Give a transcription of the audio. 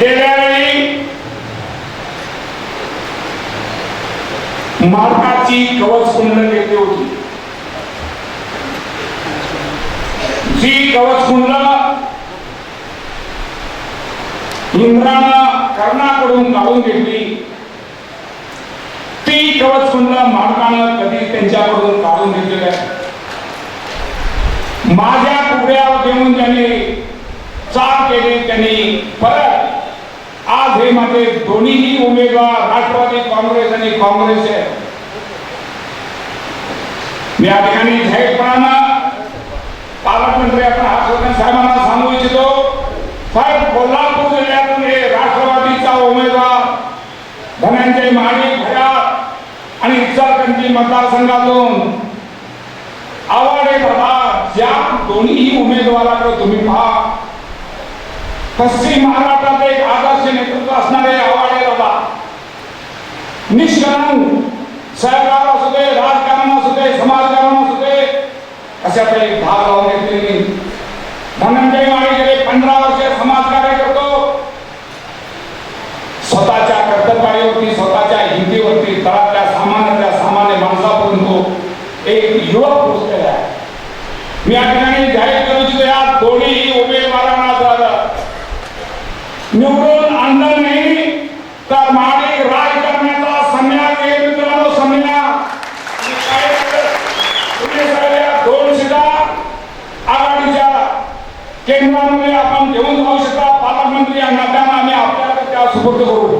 गेल्या मार्काची कवच कुंड घेतली होती. जी कवच कुंड इंद्रानं कर्णाकडून काढून घेतली ती कवच कुंड मार्कानं कधी त्यांच्याकडून काढून घेतलेल्या माझ्या कुबड्यावर घेऊन त्यांनी चाल केली त्यांनी परत हे माझे दोन्हीही उमेदवार राष्ट्रवादी काँग्रेस आणि काँग्रेस मी या ठिकाणी जाहीरपणानं पालकमंत्री आपण हर्षवर्धन साहेबांना सांगू इच्छितो साहेब कोल्हापूर जिल्ह्यातून हे राष्ट्रवादीचा उमेदवार धनंजय महाडिक भया आणि इचलकरंजी मतदारसंघातून आवाडे दादा ज्या दोन्ही उमेदवाराकडे तुम्ही पहा पश्चिम महाराष्ट्रात एक आदर्श नेतृत्व असणारे आवाडे बाबा. निष्कलंक सहकार असू दे राजकारण असू दे समाजकारण असू दे अशा एक भाग लावून घेतलेली धनंजय माळी गेले पंधरा वर्ष समाजकार्य करतो. स्वतःच्या कर्तव्यावरती स्वतःच्या हिंदीवरती तळातल्या सामान्यातल्या सामान्य माणसापर्यंत एक युवक पोहोचलेला आहे. मी या ठिकाणी जाहीर करू इच्छितो या दोन्ही निवडून आणलं नाही तर माडी राज करण्याचा संन्यास येईल मित्रांनो संन्यास दोन सीटा आघाडीच्या केंद्रामध्ये आपण घेऊन जाऊ शकता. पालकमंत्री यांना त्यांना आम्ही आपल्याकडे त्या सुपूर्द करू.